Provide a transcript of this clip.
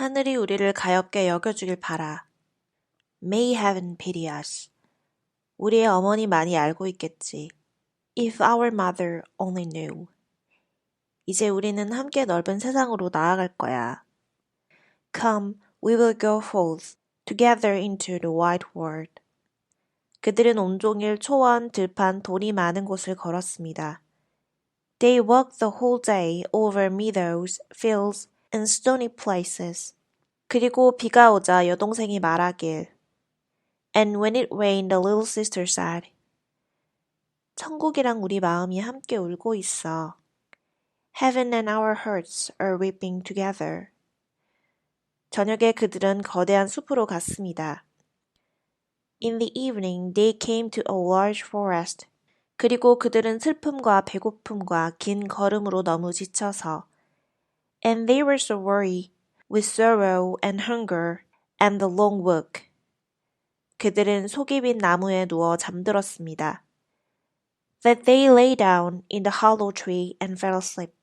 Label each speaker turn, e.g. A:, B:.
A: 하늘이 우리를 가엾게 여겨주길 바라. May heaven pity us. 우리의 어머니 많이 알고 있겠지. If our mother only knew. 이제 우리는 함께 넓은 세상으로 나아갈 거야. Come, we will go forth together into the wide world. 그들은 온종일 초원, 들판, 돌이 많은 곳을 걸었습니다. They walked the whole day over meadows, fields, and stony places. 그리고 비가 오자 여동생이 말하길. And when it rained, the little sister said, 천국이랑 우리 마음이 함께 울고 있어. Heaven and our hearts are weeping together. 저녁에 그들은 거대한 숲으로 갔습니다. In the evening, they came to a large forest. 그리고 그들은 슬픔과 배고픔과 긴 걸음으로 너무 지쳐서 And they were so weary with sorrow and hunger and the long walk. 그들은 속이 빈 나무에 누워 잠들었습니다. That they lay down in the hollow tree and fell asleep.